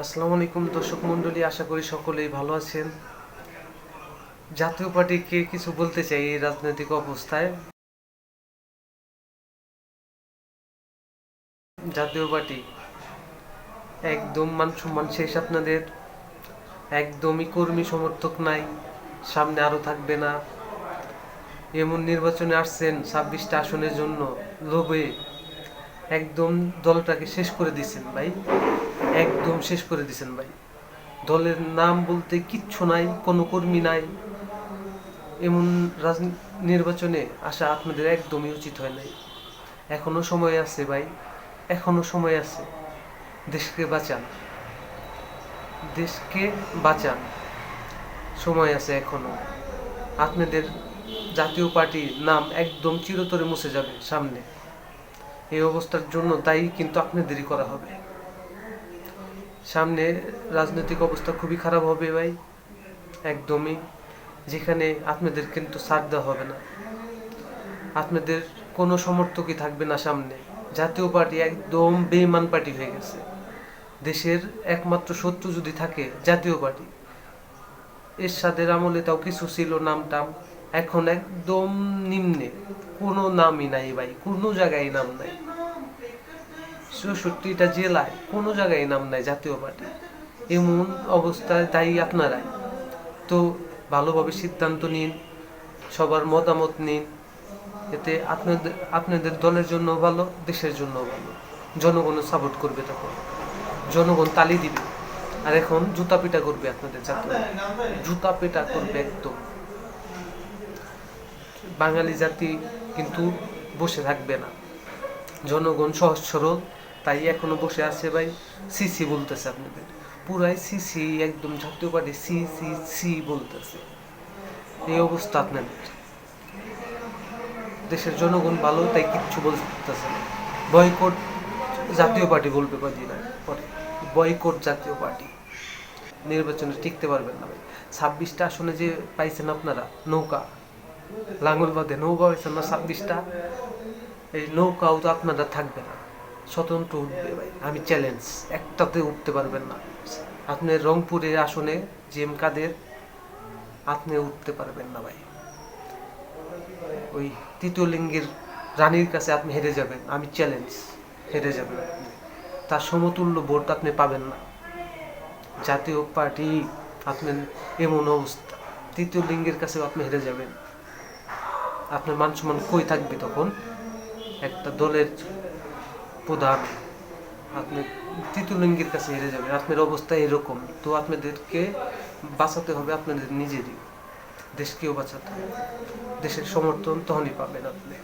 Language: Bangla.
আসসালামু আলাইকুম দর্শক মণ্ডলী, আশা করি সকলেই ভালো আছেন। জাতীয় পার্টিকে কিছু বলতে চাই এই রাজনৈতিক অবস্থায়। জাতীয় পার্টি একদম মান সম্মান শেষ আপনাদের। একদমই কর্মী সমর্থক নাই, সামনে আরও থাকবে না। এমন নির্বাচনে আসছেন ছাব্বিশটা আসনের জন্য, লোভে একদম দলটাকে শেষ করে দিছেন ভাই। একদম শেষ করে দিছেন ভাই। দলের নাম বলতে কিচ্ছু নাই, কোনো কর্মী নাই। এমন নির্বাচনে আসা আপনাদের একদমই উচিত হয় নাই। এখনও সময় আছে ভাই, এখনও সময় আছে। দেশকে বাঁচান। দেশকে বাঁচান। সময় আছে এখনও। আপনাদের জাতীয় পার্টির নাম একদম চিরতরে মুছে যাবে সামনে। এই অবস্থার জন্য দায়ী কিন্তু আপনাদেরই করা হবে। সামনে রাজনৈতিক অবস্থা খুবই খারাপ হবে ভাই, একদমই। যেখানে আপনাদের কিন্তু ছাড় দেওয়া হবে না। আপনাদের কোনো সমর্থকই থাকবে না সামনে। জাতীয় পার্টি একদম বেইমান পার্টি হয়ে গেছে। দেশের একমাত্র শত্রু যদি থাকে জাতীয় পার্টি, এরশাদের আমলে তাও কিছু ছিল নাম টাম এখন একদম নিম্নে। কোনো নামই নাই ভাই, কোনো জায়গায় নাম নাই। চৌষট্টিটা জেলায় কোনো জায়গায় নাম নাই জাতীয় পার্টি। এমন অবস্থায় তাই আপনারাই তো ভালোভাবে সিদ্ধান্ত নিন, সবার মতামত নিন। এতে আপনাদের আপনাদের দলের জন্য ভালো, দেশের জন্য ভালো। জনগণও সাপোর্ট করবে তখন। জনগণ তালি দিবে। আর এখন জুতা পিটা করবে আপনাদের জাতীয়। জুতা পেটা করবে একদম। বাঙালি জাতি কিন্তু বসে থাকবে না। জনগণ সহজ সরল, তাই এখনও বসে আছে ভাই। সিসি বলতেছে আপনাদের। পুরাই সিসি একদম জাতীয় পার্টি সি সি সি বলতেছে। এই অবস্থা আপনাদের। দেশের জনগণ ভালো, তাই কিচ্ছু বলতেছে না। বয়কট জাতীয় পার্টি বলবে কদিন পরে। বয়কট জাতীয় পার্টি। নির্বাচনে টিকতে পারবেন না ভাই। ছাব্বিশটা আসনে যে পাইছেন আপনারা, নৌকা। লাঙ্গল বাদে নৌকা হয়েছেন না ছাব্বিশটা, এই নৌকাও তো আপনারা থাকবে না। স্বতন্ত্র উঠবে ভাই, আমি চ্যালেঞ্জ একটাতে উঠতে পারবেন না। আপনি রংপুরের আসনে, জেম কাদের, আপনি উঠতে পারবেন না ভাই। ওই তৃতীয় লিঙ্গের রানীর কাছে আপনি হেরে যাবেন, আমি চ্যালেঞ্জ হেরে যাবেন তার সমতুল্য ভোট আপনি পাবেন না। জাতীয় পার্টি, আপনার এমন অবস্থা। তৃতীয় লিঙ্গের কাছে আপনি হেরে যাবেন। আপনার মান সম্মান কই থাকবে তখন? একটা দলের প্রধান, আপনি তৃতীয় লিঙ্গের কাছে হেরে যাবেন, আপনার অবস্থা এরকম। তো আপনাদেরকে বাঁচাতে হবে আপনাদের নিজেরই। দেশকেও বাঁচাতে হবে। দেশের সমর্থন তখনই পাবেন আপনি।